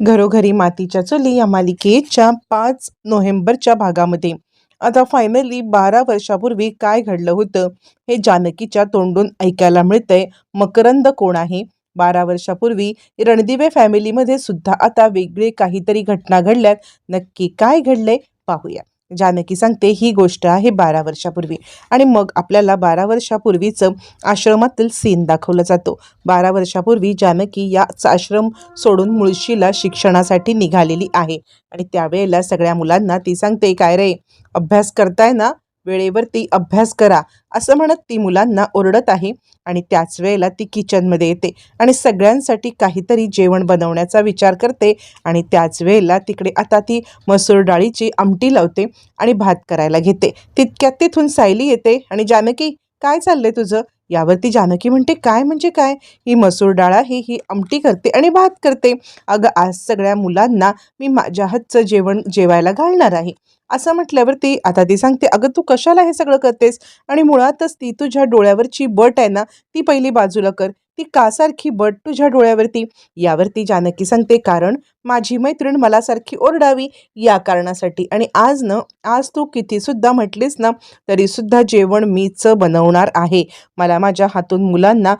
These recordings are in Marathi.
घरोघरी मातीच्या चुली या मालिकेच्या पाच नोव्हेंबरच्या भागामध्ये. आता फायनली बारा वर्षापूर्वी काय घडलं होतं हे जानकीच्या तोंडून ऐकायला मिळतंय. मकरंद कोण आहे? बारा वर्षापूर्वी रणदिवे फॅमिलीमध्ये सुद्धा आता वेगळे काहीतरी घटना घडल्यात. नक्की काय घडलंय? पाहूया. जानकी सांगते ही गोष्ट आहे बारा वर्षापूर्वी. आणि मग आपल्याला बारा वर्षापूर्वीचं आश्रमातील सीन दाखवला जातो. बारा वर्षापूर्वी जानकी याच आश्रम सोडून मुळशीला शिक्षणासाठी निघालेली आहे. आणि त्यावेळेला सगळ्या मुलांना ती सांगते काय रे? अभ्यास करताय ना? वेळेवरती अभ्यास करा असं म्हणत ती मुलांना ओरडत आहे आणि त्याच वेळेला ती किचनमध्ये येते आणि सगळ्यांसाठी काहीतरी जेवण बनवण्याचा विचार करते आणि त्याच वेळेला तिकडे आता ती मसूर डाळीची आमटी लावते आणि भात करायला घेते. तितक्यात तिथून सायली येते आणि जानकी काय चाललंय तुझं? यावरती जानकी म्हणते काय म्हणजे काय? ही मसूर डाळ आहे ही आमटी करते आणि भात करते. अगं आज सगळ्या मुलांना मी माझ्या हातचं जेवण जेवायला घालणार आहे. असं म्हटल्यावरती आता ती सांगते अगं तू कशाला हे सगळं करतेस? आणि मुळातच ती तुझ्या डोळ्यावरची बट आहे ना ती पहिली बाजूला कर. ती कासारखी बट तुझ्या डोळ्यावरती. यावरती जानकी सांगते कारण माझी मैत्रीण मला सारखी ओरडावी या कारणासाठी. आणि आज न आज तू कितीसुद्धा म्हटलीस ना तरीसुद्धा जेवण मीच बनवणार आहे. मला माझ्या हातून मुलांना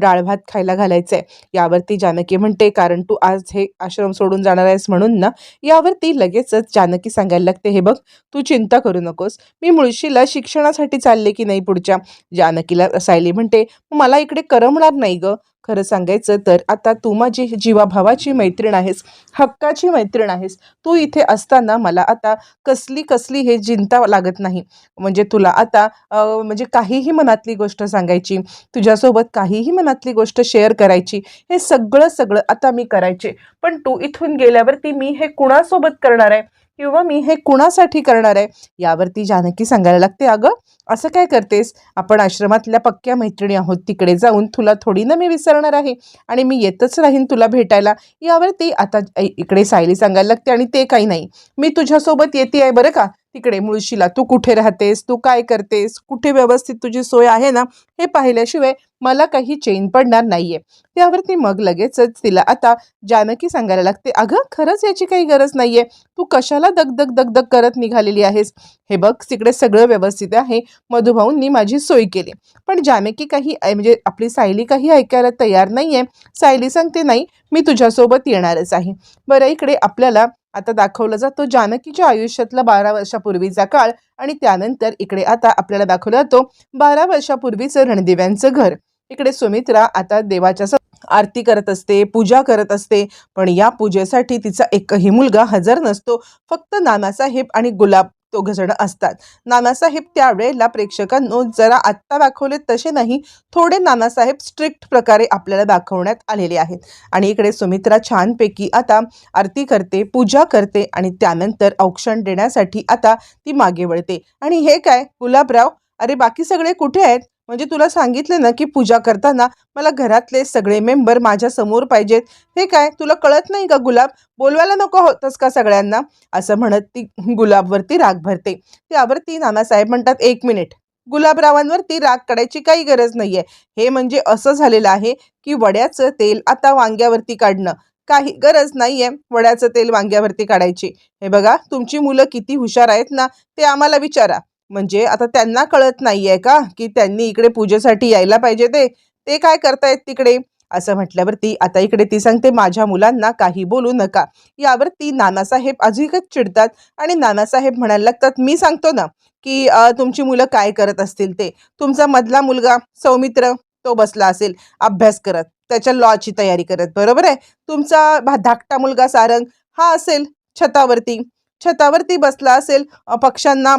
डाळ भात खायला घालायचं आहे यावरती जानकी म्हणते कारण तू आज हे आश्रम सोडून जाणार आहेस म्हणून ना यावरती लगेचच जानकी सांगायला लागते हे बघ तू चिंता करू नकोस. मी मुळशीला शिक्षणासाठी चालले की नाही पुढच्या? जानकीला सायली म्हणते मला इकडे करमणार नाही. ग? खरं सांगायचं तर आता तू माझी जीवाभावाची मैत्रीण आहेस हक्काची मैत्रीण आहेस. तू इथे असताना मला आता कसली कसली हे चिंता लागत नाही. म्हणजे तुला आता म्हणजे काहीही मनातली गोष्ट सांगायची तुझ्यासोबत काहीही मनातली गोष्ट शेअर करायची हे सगळं सगळं आता मी करायचे. पण तू इथून गेल्यावरती मी हे कुणासोबत करणार आहे? किंवा मी हे कुणासाठी करणार आहे? यावरती जानकी सांगायला लागते अगं असं काय करतेस? आपण आश्रमातल्या पक्क्या मैत्रिणी आहोत तिकडे जाऊन तुला थोडी ना मी विसरणार आहे आणि मी येतच राहीन तुला भेटायला. यावरती आता इकडे सायली सांगायला लागते आणि ते काही नाही. मी तुझ्यासोबत येते आहे बरं का? तिकडे मुळशीला तू कुठे राहतेस? तू काय करतेस? कुठे व्यवस्थित तुझी सोय आहे ना? हे पाहिल्याशिवाय मला काही चेन पडणार नाहीये. त्यावरती मग लगेचच तिला आता जानकी सांगायला लागते अगं खरंच याची काही गरज नाहीये. तू कशाला दगदग दगदग करत निघालेली आहेस? हे बघ तिकडे सगळं व्यवस्थित आहे. मधुभाऊंनी माझी सोय केली. पण जानकी काही ऐ- म्हणजे आपली सायली काही ऐकायला तयार नाहीये. सायली सांगते नाही मी तुझ्यासोबत येणारच आहे. बरं इकडे आपल्याला आता दाखवलं जातो जानकीच्या आयुष्यातला बारा वर्षापूर्वीचा काळ आणि त्यानंतर इकडे आता आपल्याला दाखवला जातो बारा वर्षापूर्वीचं रणदिव्यांचं घर. इकडे सुमित्रा आता देवाच्या आरती करत असते पूजा करत असते पण या पूजेसाठी तिचा एकही मुलगा हजर नसतो. फक्त नानासाहेब आणि गुलाब दोघ असतात. नानासाहेब त्यावेळेला प्रेक्षकांनो जरा आत्ता दाखवले तसे नाही थोडे नानासाहेब स्ट्रिक्ट प्रकारे आपल्याला दाखवण्यात आलेले आहेत. आणि इकडे सुमित्रा छानपैकी आता आरती करते पूजा करते आणि त्यानंतर औक्षण देण्यासाठी आता ती मागे वळते. आणि हे काय? गुलाबराव? अरे बाकी सगळे कुठे आहेत? म्हणजे तुला सांगितलं ना की पूजा करताना मला घरातले सगळे मेंबर माझ्यासमोर पाहिजेत. हे काय? तुला कळत नाही का गुलाब? बोलवायला नको होतंस का सगळ्यांना? असं म्हणत ती गुलाबवरती राग भरते. त्यावरती नानासाहेब म्हणतात एक मिनिट. गुलाबरावांवरती राग काढायची काही गरज नाहीये. हे म्हणजे असं झालेलं आहे की वड्याचं तेल आता वांग्यावरती काढणं. काही गरज नाहीये वड्याचं तेल वांग्यावरती काढायची. हे बघा तुमची मुलं किती हुशार आहेत ना ते आम्हाला विचारा. म्हणजे आता त्यांना कळत नाहीये का की त्यांनी इकडे पूजेसाठी यायला पाहिजे ते? ते काय करतायत तिकडे? असं म्हटल्यावरती आता इकडे ती सांगते माझ्या मुलांना काही बोलू नका. यावर ती नानासाहेब अधिकच चिडतात आणि नानासाहेब म्हणायला लागतात मी सांगतो ना की तुमची मुलं काय करत असतील ते? तुमचा मधला मुलगा सौमित्र तो बसला असेल अभ्यास करत त्याच्या लॉची तयारी करत बरोबर आहे? तुमचा भा- धाकटा मुलगा सारंग हा असेल छतावरती. छतावरती बसला असेल पक्ष्यांना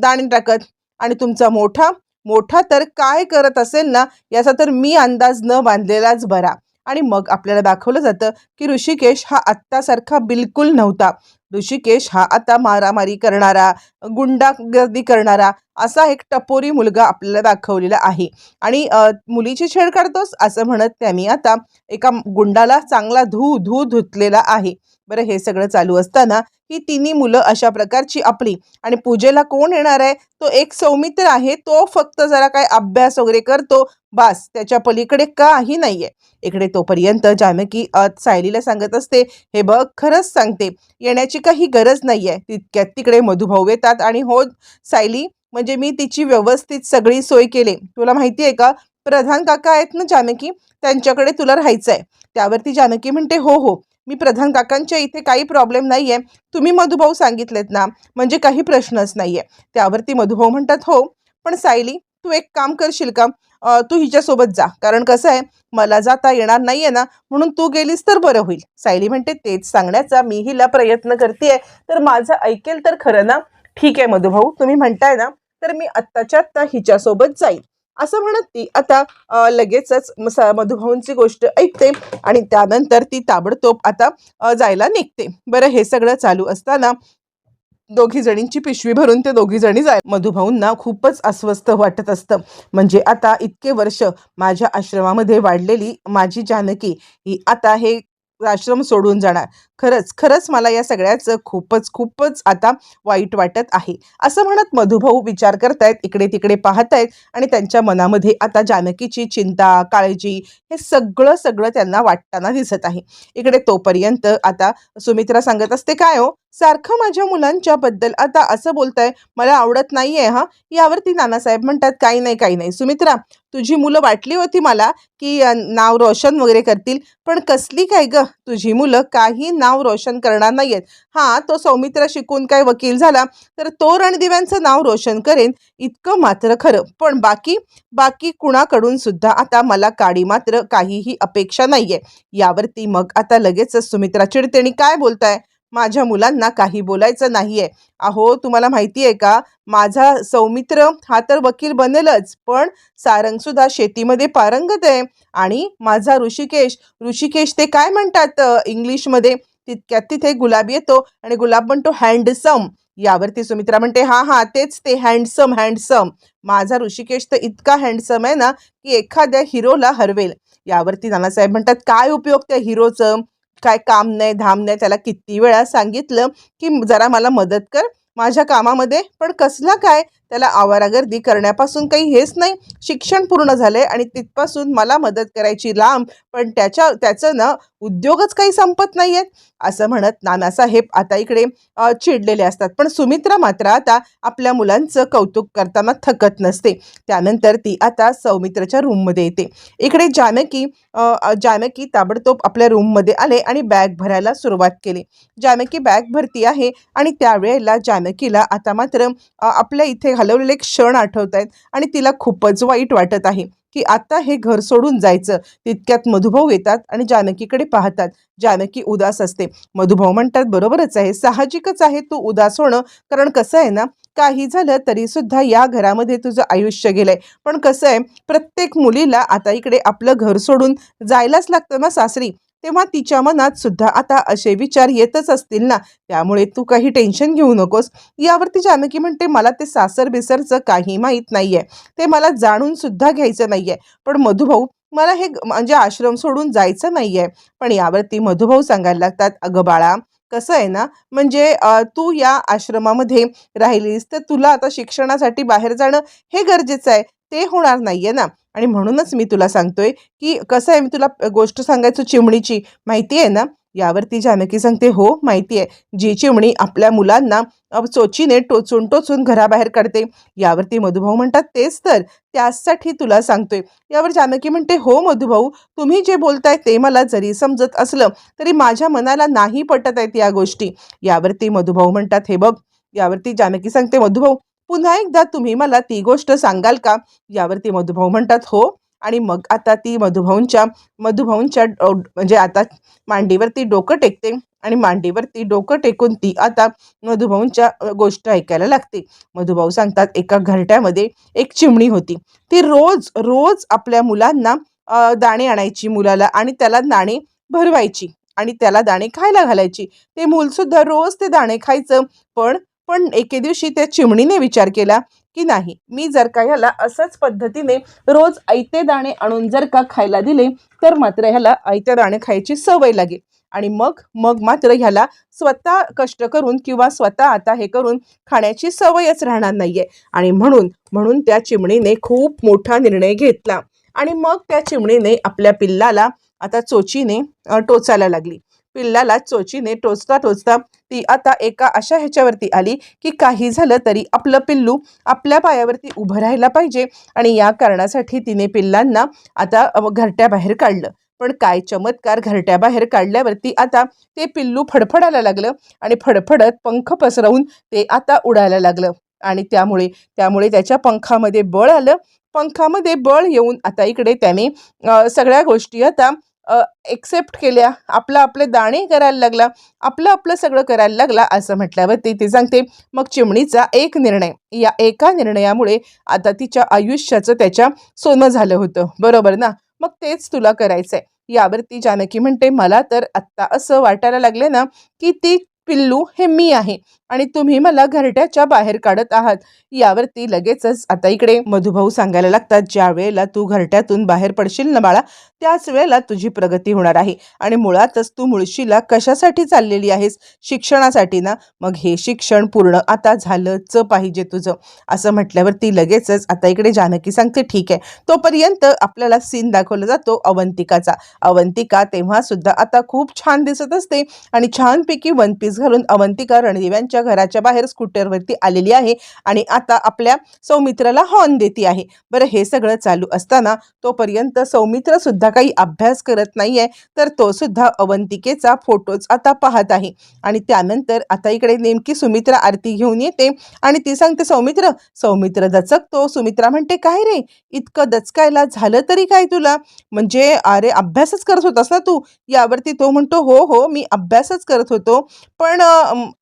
दाणे टाकत. आणि तुमचा मोठा मोठा तर काय करत असेल ना याचा तर मी अंदाज न बांधलेलाच बरा. आणि मग आपल्याला दाखवलं जातं की ऋषिकेश हा आत्तासारखा बिलकुल नव्हता. ऋषिकेश हा आता मारामारी करणारा गुंडागर्दी करणारा असा एक टपोरी मुलगा आपल्याला दाखवलेला आहे. आणि मुलीची छेड काढतोस असं म्हणत त्यांनी आता एका गुंडाला चांगला धू धू धुतलेला आहे. बरं हे सगळं चालू असताना ही तिन्ही मुलं अशा प्रकारची आपली. आणि पूजेला कोण येणार आहे? तो एक सौमित्र आहे. तो फक्त जरा काय अभ्यास वगैरे करतो. बास त्याच्या पलीकडे काही नाहीये. इकडे तोपर्यंत जानकी अ, सायलीला सांगत असते हे बघ खरंच सांगते. येण्याची काही गरज नाहीये. तितक्यात तिकडे मधुभाऊ येतात आणि हो सायली म्हणजे मी तिची व्यवस्थित सगळी सोय केली. तुला माहिती आहे का? प्रधान काका आहेत ना जानकी? त्यांच्याकडे तुला राहायचं आहे त्यावरती जानकी म्हणते हो हो. मी प्रधान काकांच्या इथे काही प्रॉब्लेम नाही आहे तुम्ही मधुभाऊ सांगितलेत ना म्हणजे काही प्रश्नच नाही आहे त्यावरती मधुभाऊ म्हणतात हो पण सायली तू एक काम करशील का? तू हिच्यासोबत जा. कारण कसं आहे मला जाता येणार नाही आहे ना म्हणून तू गेलीस तर बरं होईल. सायली म्हणते तेच सांगण्याचा मी हिला प्रयत्न करते तर माझं ऐकेल तर खरं ना? ठीक आहे मधुभाऊ तुम्ही म्हणताय ना तर मी आत्ताच्या आत्ता हिच्यासोबत जाईल असं म्हणत ती. आता लगेचच मधुभाऊंची गोष्ट ऐकते आणि त्यानंतर ती ताबडतोब आता जायला निघते. बरं हे सगळं चालू असताना दोघी जणींची पिशवी भरून ते दोघी जणी जाय. मधुभाऊंना खूपच अस्वस्थ वाटत असतं. म्हणजे आता इतके वर्ष माझ्या आश्रमामध्ये वाढलेली माझी जानकी ही आता हे आश्रम सोडून जाणार. खरंच खरंच मला या सगळ्याचं खूपच खूपच आता वाईट वाटत आहे. असं म्हणत मधुभाऊ विचार करतायत इकडे तिकडे पाहतायत आणि त्यांच्या मनामध्ये आता जानकीची चिंता काळजी हे सगळं सगळं त्यांना वाटताना दिसत आहे. इकडे तोपर्यंत आता सुमित्रा सांगत असते काय हो? सारखं माझ्या मुलांच्या बद्दल आता असं बोलताय मला आवडत नाहीये हा. यावरती नानासाहेब म्हणतात काही नाही काही नाही. सुमित्रा तुझी मुलं वाटली होती मला की नाव रोशन वगैरे करतील पण कसली काय ग? तुझी मुलं काही नाव रोशन करणार नाहीयेत. हा तो सौमित्र शिकून काय वकील झाला तर तो रणदिव्यांचं नाव रोशन करेन इतकं मात्र खरं. पण बाकी बाकी कुणाकडून सुद्धा आता मला काडी मात्र काहीही अपेक्षा नाहीये. यावरती मग आता लगेचच सुमित्रा चिडते आणि काय बोलताय? माझ्या मुलांना काही बोलायचं नाहीये. अहो तुम्हाला माहिती आहे का? माझा सौमित्र हा तर वकील बनेलच पण सारंगसुद्धा शेतीमध्ये पारंगत आहे. आणि माझा ऋषिकेश ऋषिकेश ते काय म्हणतात इंग्लिशमध्ये? तितक्यात तिथे गुलाब येतो आणि गुलाब म्हणतो हँडसम. यावरती सुमित्रा म्हणते हा हा तेच ते हँडसम हँडसम. माझा ऋषिकेश तर इतका हँडसम आहे ना की एखाद्या हिरोला हरवेल. यावरती नानासाहेब म्हणतात काय उपयोग त्या हिरोचं? काय काम नाही धाम नाही त्याला किती वेळा सांगितलं की जरा मला मदत कर माझ्या कामामध्ये पण कसला काय त्याला आवारागर्दी करण्यापासून काही हेच नाही. शिक्षण पूर्ण झालंय आणि तिथपासून मला मदत करायची लांब पण त्याच्या त्याचं ना उद्योगच काही संपत नाही आहेत असं म्हणत नानासाहेब आता इकडे चिडलेले असतात. पण सुमित्रा मात्र आता आपल्या मुलांचं कौतुक करताना थकत नसते. त्यानंतर ती आता सौमित्रच्या रूममध्ये येते. इकडे जानकी जानकी ताबडतोब आपल्या रूममध्ये आले आणि बॅग भरायला सुरुवात केली. जानकी बॅग भरती आहे आणि त्यावेळेला जानकीला आता मात्र आपल्या इथे घालवलेले क्षण आठवत आहेत आणि तिला खूपच वाईट वाटत आहे की आता हे घर सोडून जायचं. तितक्यात मधुभाऊ येतात आणि जानकीकडे पाहतात. जानकी उदास असते. मधुभाऊ म्हणतात बरोबरच आहे. साहजिकच आहे तू उदास होणं. कारण कसं आहे ना काही झालं तरी सुद्धा या घरामध्ये तुझं आयुष्य गेलंय. पण कसं आहे प्रत्येक मुलीला आता इकडे आपलं घर सोडून जायलाच लागतं ना सासरी. तेव्हा तिच्या मनात सुद्धा आता असे विचार येतच असतील ना. त्यामुळे तू काही टेन्शन घेऊ नकोस. यावरती जानकी म्हणते मला ते सासर बिसरचं काही माहीत नाहीये. ते मला जाणून सुद्धा घ्यायचं नाहीये. पण मधुभाऊ मला हे म्हणजे आश्रम सोडून जायचं नाहीये. पण यावरती मधुभाऊ सांगायला लागतात अगं बाळा कसं आहे ना म्हणजे तू या आश्रमामध्ये राहिलीस तर तुला आता शिक्षणासाठी बाहेर जाणं हे गरजेचं आहे. ते होणार नाहीये ना. आणि म्हणूनच मी तुला सांगतोय की कसं आहे मी तुला गोष्ट सांगायचो चिमणीची. माहिती आहे ना? यावरती जानकी सांगते हो माहिती आहे. जी चिमणी आपल्या मुलांना चोचीने टोचून टोचून घराबाहेर काढते. यावरती मधुभाऊ म्हणतात तेच तर. त्यासाठी तुला सांगतोय. यावर जानकी म्हणते हो मधुभाऊ. तुम्ही जे बोलताय ते मला जरी समजत असलं तरी माझ्या मनाला नाही पटत आहेत या गोष्टी. यावरती मधुभाऊ म्हणतात हे बघ. यावरती जानकी सांगते मधुभाऊ पुन्हा एकदा तुम्ही मला ती गोष्ट सांगाल का? यावरती मधुभाऊ म्हणतात हो. आणि मग आता ती मधुभाऊंच्या मधुभाऊंच्या डो- म्हणजे आता मांडीवरती डोकं टेकते आणि मांडीवरती डोकं टेकून ती आता मधुभाऊंच्या गोष्ट ऐकायला लागते. मधुभाऊ सांगतात एका घरट्यामध्ये एक चिमणी होती. ती रोज रोज आपल्या मुलांना दाणे आणायची मुलाला आणि त्याला दाणे भरवायची आणि त्याला दाणे खायला घालायची. ते मूलसुद्धा रोज ते दाणे खायचं पण पण एके दिवशी त्या चिमणीने विचार केला की नाही मी जर का ह्याला असंच पद्धतीने रोज ऐते दाणे आणून जर का खायला दिले तर मात्र ह्याला ऐते दाणे खायची सवय लागेल. आणि मग मग मात्र ह्याला स्वतः कष्ट करून किंवा स्वतः आता हे करून खाण्याची सवयच राहणार नाहीये. आणि म्हणून म्हणून त्या चिमणीने खूप मोठा निर्णय घेतला. आणि मग त्या चिमणीने आपल्या पिल्लाला आता चोचीने टोचायला लागली. पिल्लाला चोचीने टोचता टोचता ती आता एका अशा ह्याच्यावरती आली की काही झालं तरी आपलं पिल्लू आपल्या पायावरती उभं राहायला पाहिजे. आणि या कारणासाठी तिने पिल्लांना आता घरट्याबाहेर काढलं. पण काय चमत्कार घरट्याबाहेर काढल्यावरती आता ते पिल्लू फडफडायला लागलं आणि फडफडत पंख पसरवून ते आता उडायला लागलं. आणि त्यामुळे त्यामुळे त्याच्या पंखामध्ये बळ आलं. पंखामध्ये बळ येऊन आता इकडे त्याने सगळ्या गोष्टी आता एक्सेप्ट केल्या. आपलं आपले दाणे करायला लागला. आपलं आपलं सगळं करायला लागला असं म्हटल्यावरती ती सांगते मग चिमणीचा एक निर्णय. या एका निर्णयामुळे आता तिच्या आयुष्याचं त्याच्या सोनं झालं होतं. बरोबर ना? मग तेच तुला करायचंय. यावरती जानकी म्हणते मला तर आत्ता असं वाटायला लागले ना की ती पिल्लू हे मी आहे. आणि तुम्ही मला घरट्याच्या बाहेर काढत आहात. यावरती लगेचच आता इकडे मधुभाऊ सांगायला लागतात ज्या वेळेला तू घरट्यातून बाहेर पडशील ना बाळा त्याच वेळेला तुझी प्रगती होणार आहे. आणि मुळातच तू मुळशीला कशासाठी चाललेली आहेस? शिक्षणासाठी ना? मग हे शिक्षण पूर्ण आता झालंच पाहिजे तुझं. असं म्हटल्यावरती लगेचच आता इकडे जानकी सांगते ठीक आहे. तोपर्यंत आपल्याला सीन दाखवला जातो अवंतिकाचा. अवंतिका तेव्हा सुद्धा आता खूप छान दिसत असते. आणि छानपैकी वन पीस घालून अवंतिका रणदिव्यांच्या घराच्या बाहेर स्कूटरवरती आलेली आहे आणि आता आपल्या सौमित्राला हॉर्न देते आहे. बरं हे सगळं चालू असताना तोपर्यंत सौमित्र सुद्धा काही अभ्यास करत नाहीये तर तो सुद्धा अवंतिकेचा फोटोच आता पाहत आहे. आणि त्यानंतर आता इकडे नेमकी सुमित्रा आरती घेऊन येते आणि ती सांगते सौमित्र सौमित्र दचकतो. सुमित्रा म्हणते काय रे? इतकं दचकायला झालं तरी काय तुला? म्हणजे अरे अभ्यासच करत होतास ना तू? यावरती तो म्हणतो हो हो मी अभ्यासच करत होतो. पण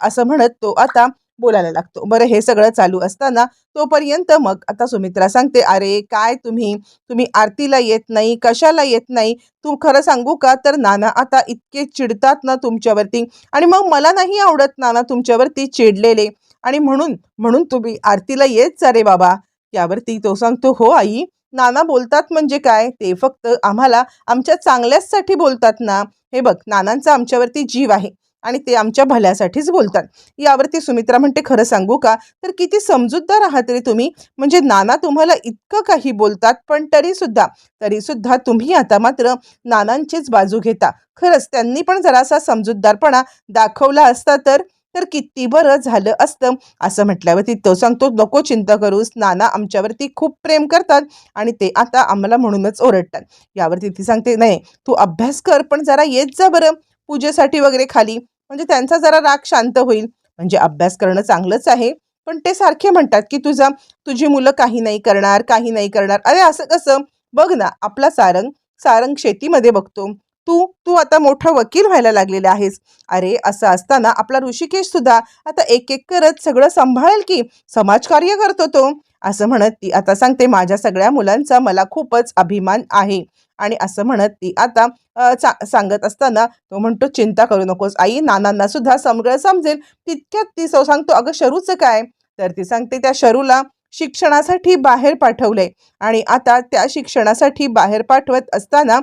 असं म्हणत तो तो आता बोलायला लागतो. बरं हे सगळं चालू असताना तोपर्यंत मग आता सुमित्रा सांगते अरे काय तुम्ही? तुम्ही आरतीला येत नाही कशाला येत नाही? तू खरं सांगू का? तर नाना आता इतके चिडतात ना तुमच्यावरती आणि मग मला नाही आवडत नाना तुमच्यावरती चिडलेले आणि म्हणून म्हणून तुम्ही आरतीला येत जा रे बाबा. यावरती तो सांगतो हो आई नाना बोलतात म्हणजे काय? ते फक्त आम्हाला आमच्या चांगल्याचसाठी बोलतात ना. हे बघ नानांचा आमच्यावरती जीव आहे. आणि ते आमच्या भल्यासाठीच बोलतात. यावरती सुमित्रा म्हणते खरं सांगू का? तर किती समजूतदार आहात रे तुम्ही. म्हणजे नाना तुम्हाला इतकं काही बोलतात पण तरीसुद्धा तरीसुद्धा तुम्ही आता मात्र नानांचीच बाजू घेता. खरंच त्यांनी पण जरासा समजूतदारपणा दाखवला असता तर तर किती बरं झालं असतं असं म्हटल्यावरती तो सांगतो नको चिंता करूस. नाना आमच्यावरती खूप प्रेम करतात आणि ते आता आम्हाला म्हणूनच ओरडतात. यावरती ती सांगते नाही तू अभ्यास कर पण जरा येत जा बरं. पूजेसाठी वगैरे खाली. म्हणजे त्यांचा जरा राग शांत होईल. म्हणजे अभ्यास करणं चांगलंच आहे. पण ते सारखे म्हणतात की तुझा तुझी मुलं काही नाही करणार काही नाही करणार. अरे असं कसं? बघ ना आपला सारंग सारंग शेतीमध्ये बघतो. तू तू आता मोठा वकील व्हायला लागलेला आहेस. अरे असं असताना आपला ऋषिकेश सुद्धा आता एक एक करत सगळं सांभाळेल की समाजकार्य करतो तो. असं म्हणत ती आता सांगते माझ्या सगळ्या मुलांचा मला खूपच अभिमान आहे. आणि असं म्हणत ती आता चा- सांगत असताना तो म्हणतो चिंता करू नकोस आई नानांना सुद्धा सगळं समजेल. तितक्यात ती सौ सांगतो अगं शरूचं काय? तर ती सांगते त्या शरूला शिक्षणासाठी बाहेर पाठवले आणि आता त्या शिक्षणासाठी बाहेर पाठवत असताना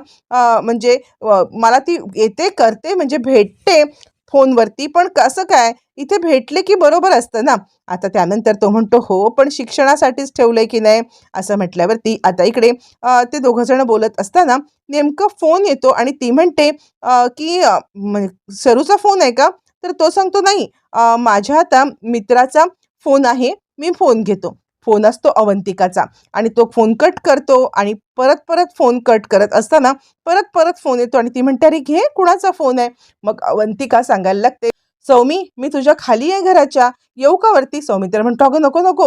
म्हणजे मला ती येते करते म्हणजे भेटते फोनवरती. पण कसं काय? इथे भेटले की बरोबर असतं ना? आता त्यानंतर तो म्हणतो हो पण शिक्षणासाठीच ठेवलंय की नाही? असं म्हटल्यावरती आता इकडे ते दोघं जण बोलत असताना नेमकं फोन येतो आणि ती म्हणते की सरूचा फोन आहे का? तर तो सांगतो नाही माझ्या आता मित्राचा फोन आहे मी फोन घेतो. फोन असतो अवंतिकाचा. आणि तो फोन कट करतो आणि परत परत फोन कट करत असताना परत परत फोन येतो आणि ती म्हणते अरे घे कुणाचा फोन आहे? मग अवंतिका सांगायला लागते सौमी मी तुझ्या खाली आहे घराच्या. येऊ का वरती? सौमित्र म्हणतो अगं नको नको.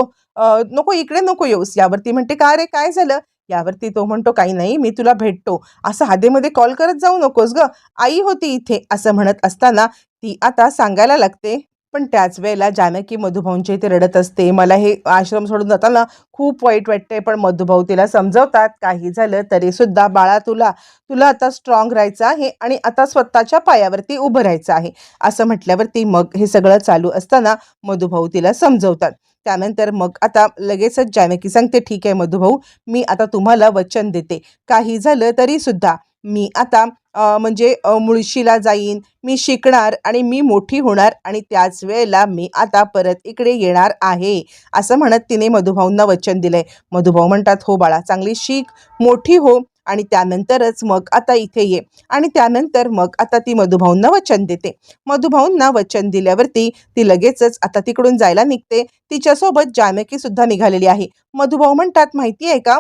नको इकडे नको येऊस. यावरती म्हणते का रे काय झालं? यावरती तो म्हणतो काही नाही मी तुला भेटतो. असं हादेमध्ये कॉल करत जाऊ नकोस ग. आई होती इथे असं म्हणत असताना ती आता सांगायला लागते पण त्याच वेळेला जानकी मधुभाऊंच्या इथे रडत असते. मला हे आश्रम सोडून जाताना खूप वाईट वाटते पण मधुभाऊ तिला समजवतात. काही झालं तरी सुद्धा बाळा तुला तुला आता स्ट्रॉंग राहायचं आहे आणि आता स्वतःच्या पायावरती उभं राहायचं आहे. असं म्हटल्यावरती मग हे सगळं चालू असताना मधुभाऊ तिला समजवतात. त्यानंतर मग आता लगेचच जानकी सांगते ठीक आहे मधुभाऊ मी आता तुम्हाला वचन देते. काही झालं तरी सुद्धा मी. आता म्हणजे मुळशीला जाईन मी शिकणार आणि मी मोठी होणार आणि त्याच वेळेला मी आता परत इकडे येणार आहे असं म्हणत तिने मधुभाऊंना वचन दिलंय. मधुभाऊ म्हणतात हो बाळा चांगली शिक मोठी हो आणि त्यानंतरच मग आता इथे ये. आणि त्यानंतर मग आता ती मधुभाऊंना वचन देते. मधुभाऊंना वचन दिल्यावरती ती लगेचच आता तिकडून जायला निघते. तिच्यासोबत जानकी सुद्धा निघालेली आहे. मधुभाऊ म्हणतात माहिती आहे का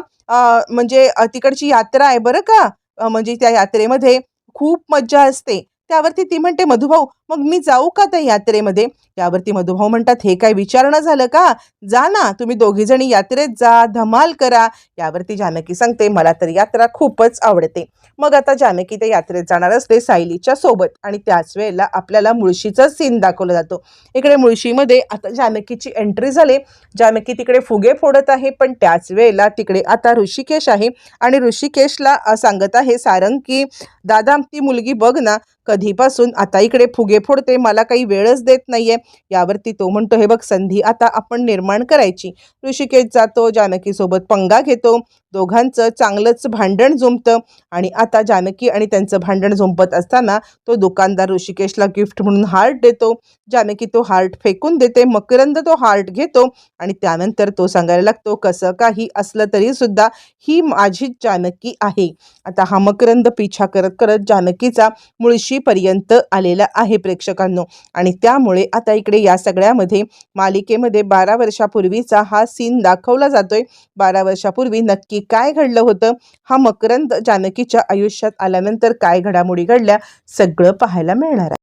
म्हणजे तिकडची यात्रा आहे बरं का? म्हणजे त्या यात्रेमध्ये खूप मज्जा असते. त्यावरती ती म्हणते मधुभाऊ मग मी जाऊ का त्या यात्रेमध्ये? त्यावरती मधुभाऊ म्हणतात हे काय विचारणं झालं का? जा ना तुम्ही दोघी जणी यात्रेत जा धमाल करा. यावरती जानकी सांगते मला तर यात्रा खूपच आवडते. मग आता जानकी त्या यात्रेत जाणार असते सायलीच्या सोबत आणि त्याच वेळेला आपल्याला मुळशीचा सीन दाखवला जातो. इकडे मुळशीमध्ये आता जानकीची एंट्री झाली. जानकी तिकडे फुगे फोडत आहे पण त्याच वेळेला तिकडे आता ऋषिकेश आहे. आणि ऋषिकेशला सांगत आहे सारंग की दादा ती मुलगी बघ ना कधी कधीपासून आता इकडे फुगे फोडते मला काही वेळच देत नाहीये. यावरती तो म्हणतो हे बघ संधी आता आपण निर्माण करायची. ऋषिकेश जातो जानकीसोबत पंगा घेतो. दोघांचं चांगलंच भांडण जुंपतं आणि आता जानकी आणि त्यांचं भांडण जुंपत असताना तो दुकानदार ऋषिकेशला गिफ्ट म्हणून हार्ट देतो. जानकी तो हार्ट फेकून देते मकरंद तो हार्ट घेतो आणि त्यानंतर तो सांगायला लागतो कसं काही असलं तरी सुद्धा ही माझी जानकी आहे. आता हा मकरंद पिछा करत करत जानकीचा मुळशी पर्यंत आलेला आहे प्रेक्षकांनो. आणि त्यामुळे आता इकडे या सगळ्यामध्ये मालिकेमध्ये बारा वर्षापूर्वीचा हा सीन दाखवला जातोय. बारा वर्षापूर्वी नक्की काय घडलं होतं? हा मकरंद जानकीच्या आयुष्यात आल्यानंतर काय घडामोडी घडल्या? सगळं पाहायला मिळणार आहे.